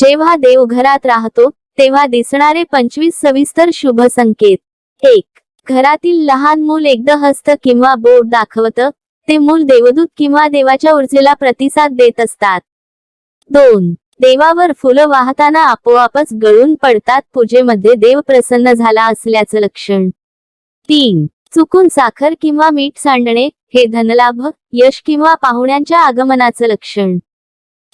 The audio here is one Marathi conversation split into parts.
जेव्हा देव घरात राहतो तेव्हा दिसणारे पंचवीस सविस्तर शुभ संकेत. एक घरातील लहान मूल एकदा हस्त किंवा बोट दाखवतं ते मूल देवदूत किंवा देवाच्या ऊर्जेला प्रतिसाद देत असतात. दोन देवावर फुलं वाहताना आपोआपच गळून पडतात पूजेमध्ये देव प्रसन्न झाला असल्याचं लक्षण. तीन चुकून साखर किंवा मीठ सांडणे हे धनलाभ यश किंवा पाहुण्यांच्या आगमनाचं लक्षण.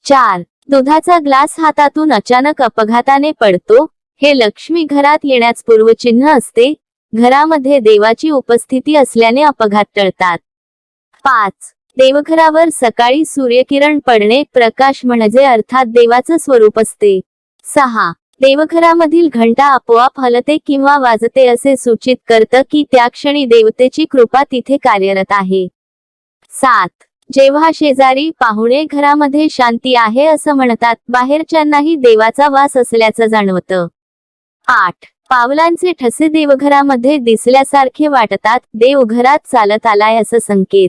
चार दुधाचा ग्लास हातातून अचानक अपघाताने पडतो हे लक्ष्मी घरात येण्यास पूर्वचिन्ह असते घरामध्ये देवाची उपस्थिती असल्याने अपघात टळतात. पाच देवघरावर सकाळी सूर्यकिरण पडणे प्रकाश म्हणजे अर्थात देवाचं स्वरूप असते. सहा देवघरामधील घंटा आपोआप हलते किंवा वाजते असे सूचित करतं की त्या क्षणी देवतेची कृपा तिथे कार्यरत आहे. सात जेव्हा शेजारी पाहुणे घरामध्ये शांती आहे असं म्हणतात बाहेरच्यांनाही देवाचा वास असल्याचं जाणवतं. आठ. पावलांचे ठसे देवघरामध्ये दिसल्यासारखे वाटतात देव घरात चालत आलाय असं संकेत.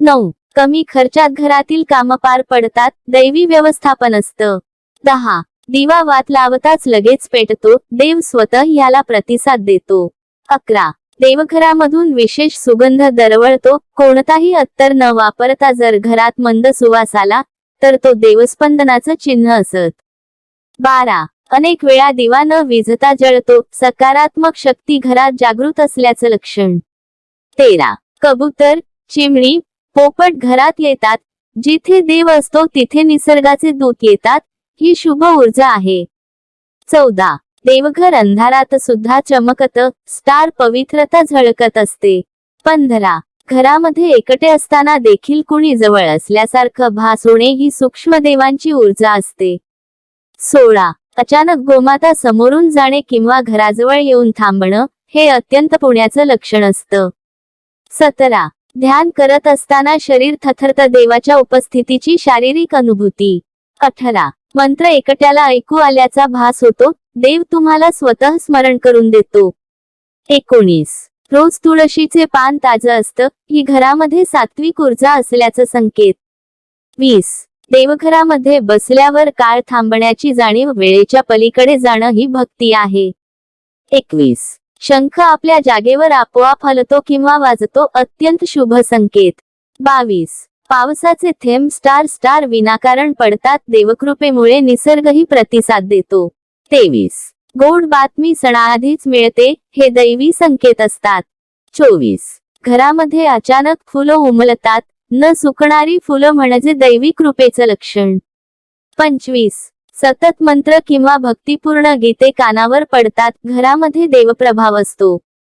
नऊ. कमी खर्चात घरातील कामं पार पडतात दैवी व्यवस्थापन असतं. दहा. दिवा वात लावताच लगेच पेटतो देव स्वतः याला प्रतिसाद देतो. अकरा. देवघरामधून विशेष सुगंध दरवळतो. कोणताही अत्तर न वापरता जर घरात मंद सुवास आला तर तो देवस्पंदनाचं चिन्ह असत. बारा. अनेक वेळा दिवा न विझता जळतो. सकारात्मक शक्ती घरात जागृत असल्याचं लक्षण. तेरा. कबूतर चिमणी पोपट घरात येतात. जिथे देव असतो तिथे निसर्गाचे दूत येतात. ही शुभ ऊर्जा आहे. चौदा. देवघर अंधारात सुद्धा चमकत स्टार पवित्रता झळकत असते. पंधरा. घरामध्ये एकटे असताना देखील कुणी जवळ असल्यासारखं भास होणे ही सूक्ष्म देवांची ऊर्जा असते. सोळा. अचानक गोमाता समोरून जाणे किंवा घराजवळ येऊन थांबणं हे अत्यंत पुण्याचं लक्षण असतं. सतरा. ध्यान करत असताना शरीर थथरत देवाच्या उपस्थितीची शारीरिक अनुभूती. अठरा. मंत्र एकट्याला ऐकू आल्याचा भास होतो देव तुम्हाला स्वतः स्मरण करून देतो. एकोणीस. रोज तुळशीचे पान ताजं असतं ही घरामध्ये सात्विक ऊर्जा असल्याचं संकेत. वीस. देवघरामध्ये बसल्यावर काळ थांबण्याची जाणीव वेळेच्या पलीकडे जाणं ही भक्ती आहे. एकवीस. शंख आपल्या जागेवर आपोआप हलतो किंवा वाजतो अत्यंत शुभ संकेत. बावीस. पावसाचे थेंब स्टार स्टार विनाकारण पडतात देवकृपेमुळे निसर्गही प्रतिसाद देतो. तेवीस. गोड बातमी सणाआधीच मिळते हे दैवी संकेत असतात. चोवीस. घरामध्ये अचानक फुलं उमलतात न सुकणारी फुलं म्हणजे दैवी कृपेचं लक्षण. पंचवीस. सतत मंत्र किंवा भक्तिपूर्ण गीते कानावर पडतात घरामध्ये देवप्रभाव असतो.